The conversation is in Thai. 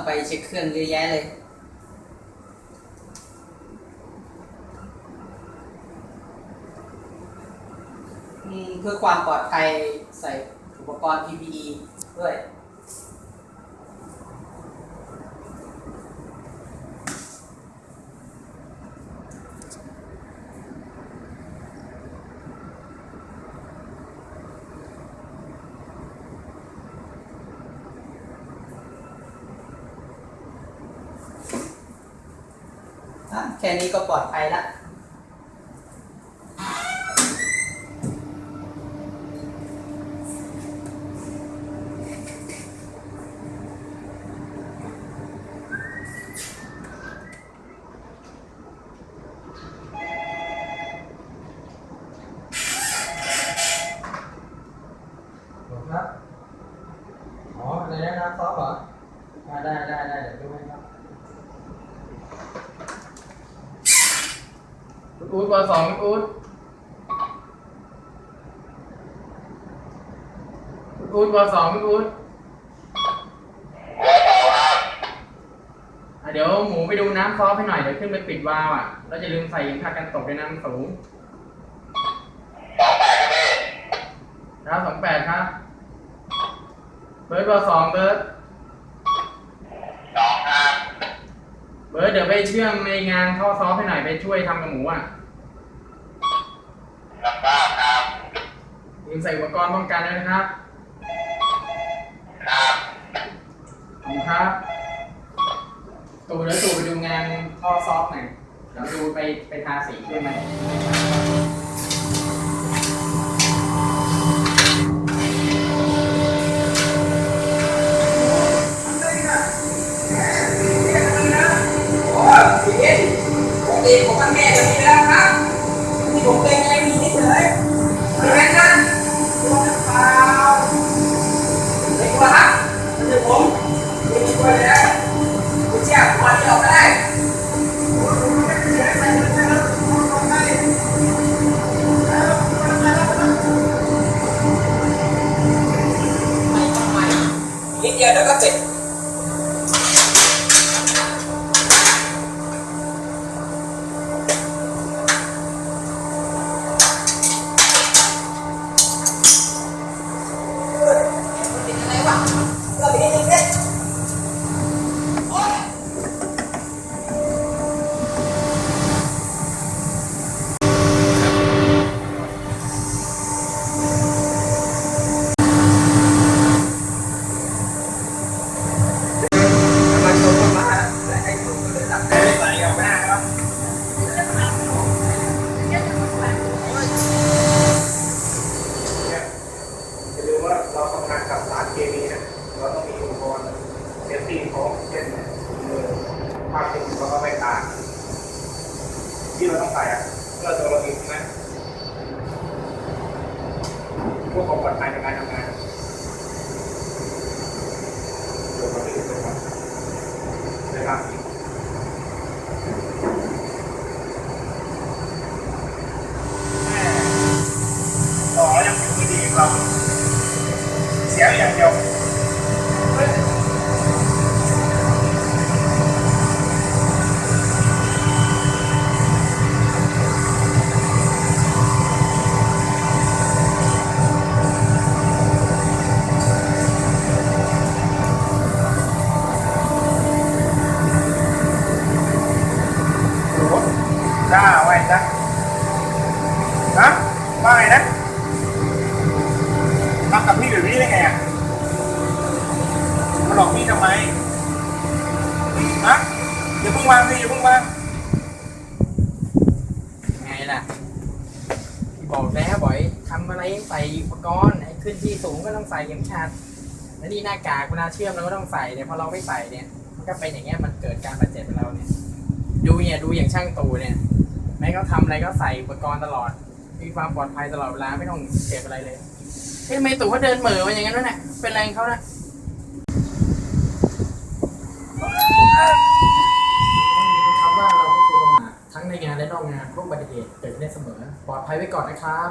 ต้องไปเช็คเครื่องเยอะแยะเลย เพื่อความปลอดภัยใส่อุปกรณ์ PPE ด้วย แค่นี้ก็ปลอดภัยละครับ อ๋ออะไรนะครับซอฟเหรออ่าได้ได้ได้เดี๋ยวดูให้ครับ คุณอู๊ดเบอร์สองคุณอู๊ดคุณอู๊ดเบอร์สองคุณอู๊ดอะเดี๋ยวหมูไปดูน้ำซอฟให้หน่อยเดี๋ยวขึ้นไปปิดวาล์วอะแล้วจะลืมใส่เข็มขัดกันตกในน้ำสูงสองแปดครับ เบิร์ดเบอร์สองเบิร์ด เบิร์ดเดี๋ยวไปเชื่อมในงานท่อซอฟให้หน่อยไปช่วยทำกับหมูอะลืมใส่อุปกรณ์ป้องกันด้วยนะครับขอบคุณครับ ตู่เดี๋ยวตู่ไปดูงานท่อซอฟหน่อยเดี๋ยวดูไปไปทาสีด้วยไหม ปกติผมกับแม่จะมีแล้วครับที่ผมเป็นไงมีนิดเฉยๆไม่งั้นตัวน้ำเปล่าไม่กลัวครับมันจะผมไม่กลัวเลยนะผมเชื่อผมเอาที่ออกก็ได้นิดเดียวเดี๋ยวก็เสร็จ เราทำงานกับสารเคมีนะเราต้องมีอุปกรณ์เซฟตี้ของเช่นมือผ้าคลุมแล้วก็แว่นตาที่เราต้องใส่อะเพื่อตัวเราเองใช่ไหมพวกขอความปลอดภัยในการทำงานเดี๋ยวเราไปดูกันครับนะครับ ต่อยังอยู่ดีเราเสียอย่างเดียวโหจ้าไว้จ้ะฮะว่าไงนะ ทำกับพี่แบบนี้ได้ไงอะมาหลอกพี่ทำไมฮะอย่าเพิ่ง วาไงล่ะที่บอกแล้วบ่อยทำอะไรใส่อุปกรณ์ไอ้ขึ้นที่สูงก็ต้องใส่เข็มขัดแล้วนี่หน้ากากเวลาเชื่อมเราก็ต้องใส่เนี่ยพอเราไม่ใส่เนี่ย มันก็เป็นอย่างเงี้ยมันเกิดการบาดเจ็บกับเราเนี่ย ดูเนี่ยดูอย่างช่างตูเนี่ย แม้เขาทำอะไรก็ใส่อุปกรณ์ตลอด มีความปลอดภัยตลอดเวลาไม่ต้องเจ็บอะไรเลยเฮ้ยทำไมตู่เขาเดินเหม่อมาอย่างนั้นวะเนี่ยเป็นแรงเขานะคำว่าเราไม่ควรประมาททั้ง ในงานและนอกงานพวกอุบัติเหตุเกิดขึ้นได้เสมอ ปลอดภัยไว้ก่อนนะครับ